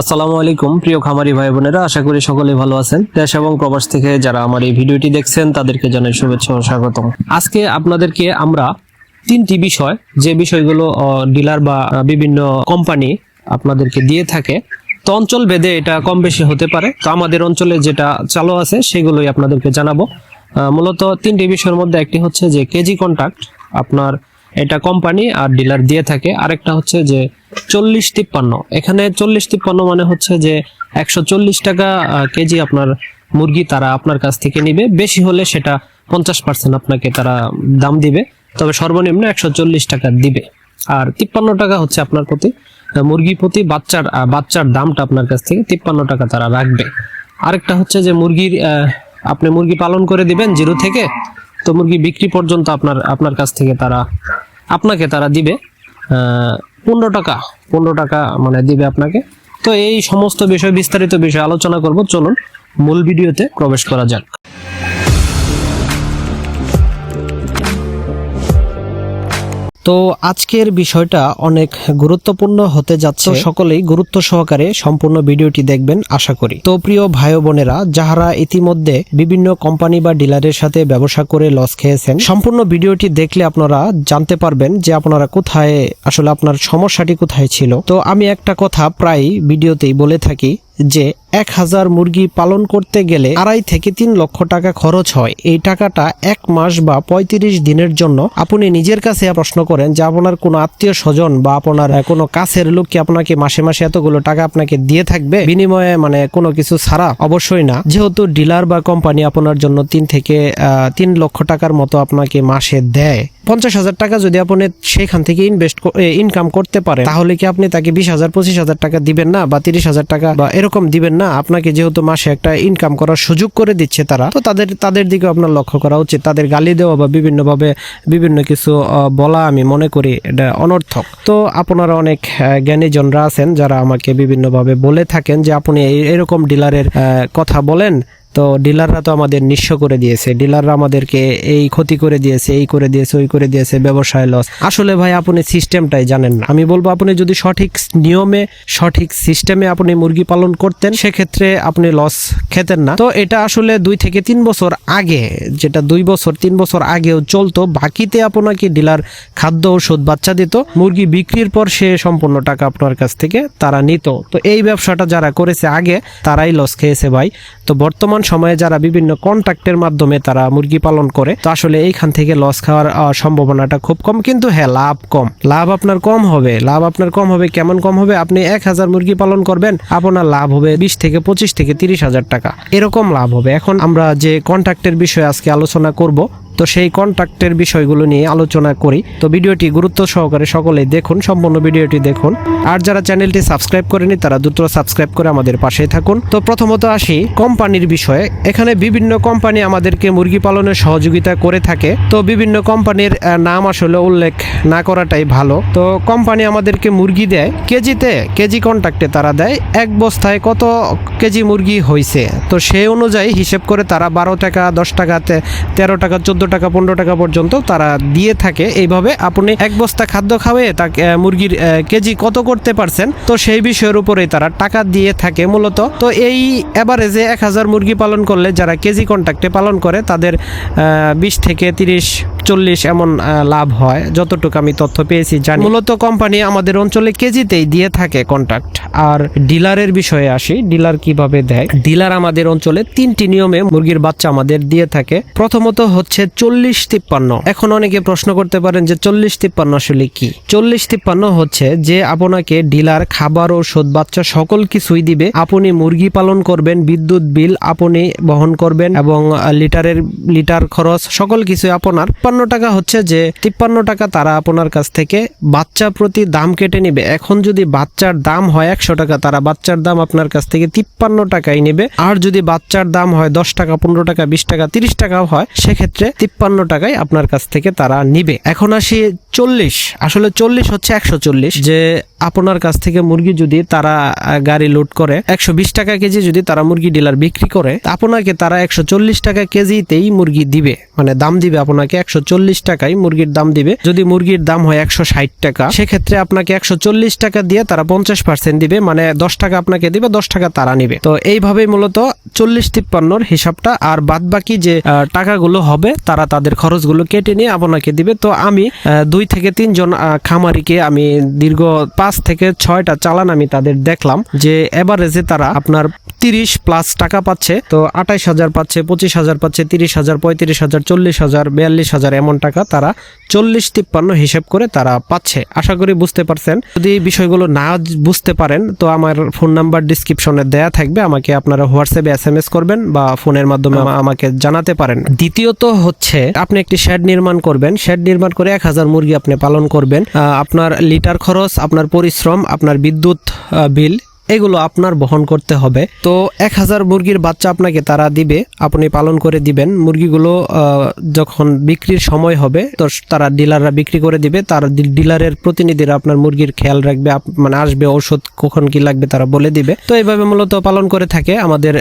আসসালামু আলাইকুম, প্রিয় খামারি ভাই বোনেরা, আশা করি সকলে ভালো আছেন। দেশ এবং প্রবাস থেকে যারা আমার এই ভিডিওটি দেখছেন, তাদেরকে জানাই শুভেচ্ছা ও স্বাগতম। আজকে আপনাদেরকে আমরা তিনটি বিষয়, যে বিষয়গুলো ডিলার বা বিভিন্ন কোম্পানি আপনাদেরকে দিয়ে থাকে। তো অঞ্চল ভেদে এটা কম বেশি হতে পারে। তো আমাদের অঞ্চলে যেটা চালু আছে, সেগুলোই আপনাদেরকে জানাব। মূলত তিনটি বিষয়ের মধ্যে একটি হচ্ছে যে, কেজি কন্ট্রাক্ট আপনার এটা কোম্পানি আর ডিলার দিয়ে থাকে। আরেকটা হচ্ছে যে চল্লিশ তিপ্পান্ন। এখানে চল্লিশ তিপ্পান্ন মানে হচ্ছে যে একশো চল্লিশ টাকা কেজি আপনার মুরগি তারা আপনার কাছ থেকে নিবে। বেশি হলে সেটা পঞ্চাশ পার্সেন্ট আপনাকে তারা দাম দিবে। তবে সর্বনিম্ন একশো চল্লিশ টাকা দিবে। আর তিপ্পান্ন টাকা হচ্ছে আপনার প্রতি মুরগি প্রতি বাচ্চার বাচ্চার দামটা আপনার কাছ থেকে তিপ্পান্ন টাকা তারা রাখবে। আরেকটা হচ্ছে যে মুরগির আপনি মুরগি পালন করে দিবেন জিরো থেকে, তো মুরগি বিক্রি পর্যন্ত আপনার আপনার কাছ থেকে তারা আপনাকে তারা দিবে পনেরো টাকা পনেরো টাকা মানে দিবে আপনাকে। তো এই সমস্ত বিষয়, বিস্তারিত বিষয় আলোচনা করব। চলুন মূল ভিডিওতে প্রবেশ করা যাক। তো আজকের বিষয়টা অনেক গুরুত্বপূর্ণ হতে যাচ্ছে। সকলেই গুরুত্ব সহকারে সম্পূর্ণ ভিডিওটি দেখবেন আশা করি। তো প্রিয় ভাই বোনেরা যাহারা ইতিমধ্যে বিভিন্ন কোম্পানি বা ডিলারের সাথে ব্যবসা করে লস খেয়েছেন সম্পূর্ণ ভিডিওটি দেখলে আপনারা জানতে পারবেন যে আপনারা কোথায় আসলে আপনার সমস্যাটি কোথায় ছিল। তো আমি একটা কথা প্রায় ভিডিওতেই বলে থাকি যে এক হাজার মুরগি পালন করতে গেলে আড়াই থেকে তিন লক্ষ টাকা খরচ হয়। এই টাকাটা এক মাস বা পঁয়ত্রিশ দিনের জন্য আপনি নিজের কাছে প্রশ্ন করেন যে আপনার কোনো আত্মীয় স্বজন বা আপনার কোনো কাছের লোক কি আপনাকে মাসে মাসে এতগুলো টাকা আপনাকে দিয়ে থাকবে? বিনিময়ে মানে কোনো কিছু ছাড়া? অবশ্যই না। যেহেতু ডিলার বা কোম্পানি আপনার জন্য তিন থেকে তিন লক্ষ টাকার মতো আপনাকে মাসে দেয়। পঞ্চাশ হাজার টাকা যদি আপনি সেখান থেকে ইনভেস্ট ইনকাম করতে পারেন, তাহলে কি আপনি তাকে বিশ হাজার, পঁচিশ হাজার টাকা দিবেন না বা তিরিশ হাজার টাকা বা এরকম দিবেন না? আপনাকে যেহেতু মাসে একটা ইনকাম করার সুযোগ করে দিচ্ছে তারা, তো তাদের তাদের দিকে আপনার লক্ষ্য করা উচিত। তাদের গালি দেওয়া বা বিভিন্নভাবে বিভিন্ন কিছু বলা আমি মনে করি এটা অনর্থক। তো আপনারা অনেক জ্ঞানীজনরা আছেন যারা আমাকে বিভিন্নভাবে বলে থাকেন যে আপনি এরকম ডিলারের কথা বলেন। তো ডিলাররা তো আমাদের নিঃস্ব করে দিয়েছে। ডিলাররা আমাদেরকে এই ক্ষতি করে দিয়েছে, এই করে দিয়েছে, ওই করে দিয়েছে, ব্যবসায় লস আসলে ভাই, আপনি সিস্টেমটাই জানেন না। আমি বলব, আপনি যদি সঠিক নিয়মে, সঠিক সিস্টেমে আপনি মুরগি পালন করতেন, সেক্ষেত্রে আপনি লস খেতেন না। তো এটা আসলে দুই থেকে তিন বছর আগে, যেটা দুই বছর, তিন বছর আগেও চলতো, বাকিতে আপনাকে ডিলার খাদ্য, ওষুধ, বাচ্চা দিত, মুরগি বিক্রির পর সে সম্পূর্ণ টাকা আপনার কাছ থেকে তারা নিত। তো এই ব্যবসাটা যারা করেছে আগে, তারাই লস খেয়েছে ভাই। তো বর্তমান সময়ে যারা বিভিন্ন কন্ট্রাক্টের মাধ্যমে তারা মুরগি পালন করে, তো আসলে এইখান থেকে লস খাওয়ার সম্ভাবনাটা খুব কম। কিন্তু হ্যাঁ লাভ কম। লাভ আপনার কম হবে। লাভ আপনার কম হবে, কেমন কম হবে? আপনি এক হাজার মুরগি পালন করবেন, আপনার লাভ হবে বিশ থেকে পঁচিশ থেকে তিরিশ হাজার টাকা। এরকম লাভ হবে। এখন আমরা যে কন্ট্রাক্টের বিষয়ে আজকে আলোচনা করব তো সেই কন্ট্রাক্টের বিষয়গুলো নিয়ে আলোচনা করি। তো ভিডিওটি গুরুত্ব সহকারে সকলেই দেখুন, সম্পূর্ণ ভিডিওটি দেখুন। আর যারা চ্যানেলটি সাবস্ক্রাইব করেনি, তারা দ্রুত সাবস্ক্রাইব করে আমাদের পাশেই থাকুন। তো প্রথমত আসি কোম্পানির বিষয়ে। এখানে বিভিন্ন কোম্পানি আমাদেরকে মুরগি পালনের সহযোগিতা করে থাকে। তো বিভিন্ন কোম্পানির নাম আসলে উল্লেখ না করাটাই ভালো। তো কোম্পানি আমাদেরকে মুরগি দেয়। কেজিতে, কেজি কন্ট্রাক্টে তারা দেয়। এক বস্তায় কত কেজি মুরগি হয়েছে তো সেই অনুযায়ী হিসেব করে তারা বারো টাকা, দশ টাকা, তে- তেরো টাকা, চোদ্দ টাকা, পনেরো টাকা পর্যন্ত তারা দিয়ে থাকে। এইভাবে আপনি এক বস্তা খাদ্য খাওয়ে তাকে মুরগির কেজি কত করতে পারছেন? তো সেই বিষয়ের উপরেই তারা টাকা দিয়ে থাকে মূলত। তো এই এভারেজে এক হাজার মুরগি পালন করলে যারা কেজি কন্ট্রাক্টে পালন করে, তাদের বিশ থেকে তিরিশ, চল্লিশ এমন লাভ হয়। যতটুকু আমি তথ্য পেয়েছি, জানি। মূলত কোম্পানি আমাদের অঞ্চলে কেজিতেই দিয়ে থাকে কন্ট্রাক্ট আর ডিলারের বিষয়ে আসি, ডিলার কীভাবে দেয়? ডিলার আমাদের অঞ্চলে তিনটি নিয়মে মুরগির বাচ্চা আমাদের দিয়ে থাকে। প্রথমত হচ্ছে চল্লিশ তিপ্পান্ন। এখন অনেকে প্রশ্ন করতে পারেন যে চল্লিশ তিপ্পান্ন আসলে কি? চল্লিশ তিপ্পান্ন হচ্ছে যে আপনাকে ডিলার, খাবার ওষুধ, বাচ্চা সকল কিছুই দিবে। আপনি মুরগি পালন করবেন, বিদ্যুৎ বিল আপনি বহন করবেন এবং লিটারের, লিটার খরচ সকল কিছু আপনার। তিপ্পান্ন টাকা হচ্ছে যে তিপ্পান্ন টাকা তারা আপনার কাছ থেকে বাচ্চা প্রতি দাম কেটে নিবে। এখন যদি বাচ্চার দাম হয় একশো টাকা, তারা বাচ্চার দাম আপনার কাছ থেকে তিপ্পান্ন টাকাই নেবে। আর যদি বাচ্চার দাম হয় দশ টাকা, পনেরো টাকা, বিশ টাকা, তিরিশ টাকাও হয়, সেক্ষেত্রে তিপ্পান্ন টাকায় আপনার কাছ থেকে তারা নিবে। এখন আসি চল্লিশ। আসলে চল্লিশ হচ্ছে একশো চল্লিশ। যে আপনার কাছ থেকে মুরগি যদি তারা গাড়ি লোড করে, একশো বিশ টাকা কেজি যদি তারা মুরগি ডিলার বিক্রি করে, আপনাকে তারা একশো চল্লিশ টাকা কেজিতেই মুরগি দিবে। মানে দাম দিবে আপনাকে একশো চল্লিশ টাকায় মুরগির দাম দিবে। যদি মুরগির দাম হয় একশো ষাট টাকা, সেক্ষেত্রে আপনাকে একশো চল্লিশ টাকা দিয়ে তারা পঞ্চাশ পার্সেন্ট দিবে। মানে দশ টাকা আপনাকে দিবে, দশ টাকা তারা নিবে। তো এইভাবেই মূলত চল্লিশ তিপ্পান্নর হিসাবটা। আর বাদ বাকি যে টাকাগুলো হবে, তারা তাদের খরচগুলো কেটে নিয়ে আপনাকে দিবে। তো আমি দুই থেকে তিনজন খামারিকে আমি দীর্ঘ পাঁচ থেকে ছয়টা চালান আমি তাদের দেখলাম যে এভারেজে তারা আপনার তিরিশ প্লাস টাকা পাচ্ছে। তো আঠাইশ হাজার পাচ্ছে পঁচিশ হাজার পাচ্ছে তিরিশ হাজার পঁয়ত্রিশ হাজার চল্লিশ হাজার বিয়াল্লিশ হাজার এমন টাকা তারা চল্লিশ তিপ্পান্ন হিসেব করে তারা পাচ্ছে। আশা করি বুঝতে পারছেন। যদি এই বিষয়গুলো না বুঝতে পারেন তো আমার ফোন নাম্বার ডিসক্রিপশনে দেয়া থাকবে। আমাকে আপনারা হোয়াটসঅ্যাপে এস এম এস করবেন বা ফোনের মাধ্যমে আমা- আমাকে জানাতে পারেন। দ্বিতীয়ত হচ্ছে আপনি একটি শেড নির্মাণ করবেন। শেড নির্মাণ করে এক হাজার মুরগি আপনি পালন করবেন। আপনার লিটার খরচ, আপনার পরিশ্রম, আপনার বিদ্যুৎ বিল এগুলো আপনার বহন করতে হবে। তো এক হাজার মুরগির বাচ্চা আপনাকে তারা দিবে, আপনি পালন করে দিবেন। মুরগিগুলো যখন বিক্রির সময় হবে, তো তারা ডিলাররা বিক্রি করে দিবে। তার ডিলারের প্রতিনিধিরা আপনার মুরগির খেয়াল রাখবে মানে আসবে ওষুধ কখন কি লাগবে তারা বলে দিবে। তো এইভাবে মূলত পালন করে থাকে আমাদের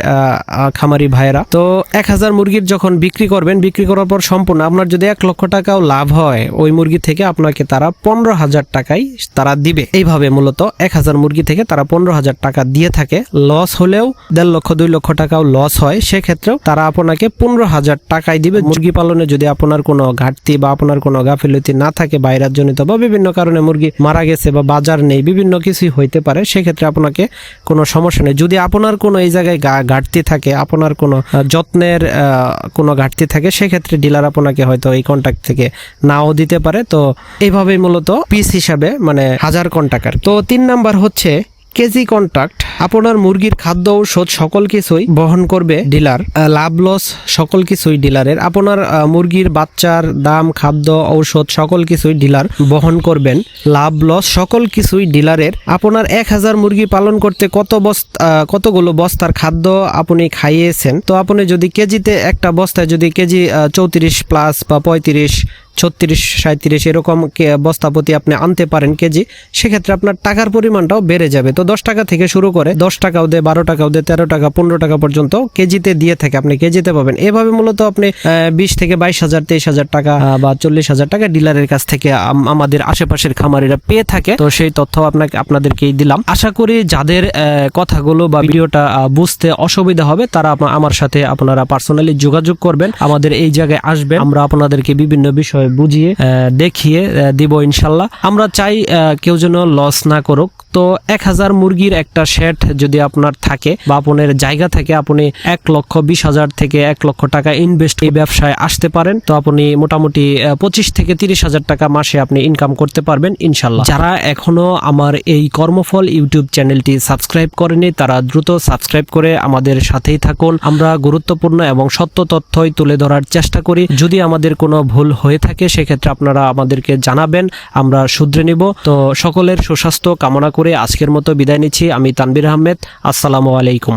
খামারি ভাইয়েরা। তো এক হাজার মুরগির যখন বিক্রি করবেন, বিক্রি করার পর সম্পূর্ণ আপনার যদি এক লক্ষ টাকাও লাভ হয়, ওই মুরগি থেকে আপনাকে তারা পনেরো হাজার টাকাই তারা দিবে। এইভাবে মূলত এক হাজার মুরগি থেকে তারা পনেরো হাজার টাকা দিয়ে থাকে লস হলেও দেড় লক্ষ, দুই লক্ষ টাকাও লস হয়, সেক্ষেত্রেও তারা আপনাকে পনেরো হাজার টাকাই দিবে। মুরগি পালনে যদি আপনার কোনো ঘাটতি বা আপনার কোনো গাফিলতি না থাকে বাইরের জনিত বা বিভিন্ন কারণে মুরগি মারা গেছে বা বাজার নেই, বিভিন্ন কিছুই হইতে পারে, সেক্ষেত্রে আপনাকে কোনো সমস্যা নেই। যদি আপনার কোনো এই জায়গায় ঘাটতি থাকে, আপনার কোনো যত্নের কোনো ঘাটতি থাকে, সেক্ষেত্রে ডিলার আপনাকে হয়তো এই কন্ট্যাক্ট থেকে নাও দিতে পারে। তো এইভাবেই মূলত পিস হিসাবে মানে হাজার কন্টাকার তো তিন নাম্বার হচ্ছে কেজি কন্ট্রাক্ট আপনার মুরগির খাদ্য ঔষধ সকল কিছুই বহন করবে ডিলার লাভ লস সকল কিছুই ডিলারের আপনার মুরগির বাচ্চার দাম, খাদ্য, ঔষধ সকল কিছুই ডিলার বহন করবেন। লাভ লস সকল কিছুই ডিলারের আপনার এক হাজার মুরগি পালন করতে কত বস্তা কতগুলো বস্তার খাদ্য আপনি খাইয়েছেন? তো আপনি যদি কেজিতে একটা বস্তায় যদি কেজি চৌত্রিশ প্লাস বা পঁয়ত্রিশ ছত্রিশ সাঁত্রিশ এরকম কে- বস্তাপতি আপনি আনতে পারেন কেজি, সেক্ষেত্রে আপনার টাকার পরিমাণটাও বেড়ে যাবে। তো দশ টাকা থেকে শুরু করে দশ টাকাও দে, বারো টাকাও দে, তেরো টাকা, পনেরো টাকা পর্যন্ত কেজিতে দিয়ে থাকে আপনি, কেজিতে পাবেন। এভাবে মূলত আপনি বিশ থেকে বাইশ হাজার, তেইশ হাজার টাকা বা চল্লিশ হাজার টাকা ডিলারের কাছ থেকে আমাদের আশেপাশের খামারিরা পেয়ে থাকে। তো সেই তথ্য আপনাকে, আপনাদেরকেই দিলাম। আশা করি যাদের কথাগুলো বা ভিডিওটা বুঝতে অসুবিধা হবে, তারা আমার সাথে আপনারা পার্সোনালি যোগাযোগ করবেন। আমাদের এই জায়গায় আসবেন। আমরা আপনাদেরকে বিভিন্ন বিষয় বুঝিয়ে দেখিয়ে দিব ইনশাল্লাহ। আমরা চাই কেউ যেন লস না করুক। তো এক হাজার মুরগির একটা শেড যদি আপনার থাকে বা আপনার জায়গা থেকে আপনি এক লক্ষ বিশ হাজার থেকে এক লক্ষ টাকা ইনভেস্ট এই ব্যবসায় আসতে পারেন, তো আপনি মোটামুটি পঁচিশ থেকে তিরিশ হাজার টাকা মাসে আপনি ইনকাম করতে পারবেন ইনশাল্লাহ। যারা এখনও আমার এই কর্মফল ইউটিউব চ্যানেলটি সাবস্ক্রাইব করেনি, তারা দ্রুত সাবস্ক্রাইব করে আমাদের সাথেই থাকুন। আমরা গুরুত্বপূর্ণ এবং সত্য তথ্যই তুলে ধরার চেষ্টা করি। যদি আমাদের কোনো ভুল হয়ে থাকে, সেক্ষেত্রে আপনারা আমাদেরকে জানাবেন, আমরা শুধরে নিব। তো সকলের সুস্বাস্থ্য কামনা করে আজকের মতো বিদায় নিচ্ছি। আমি তানবির আহমেদ, আসসালামু আলাইকুম।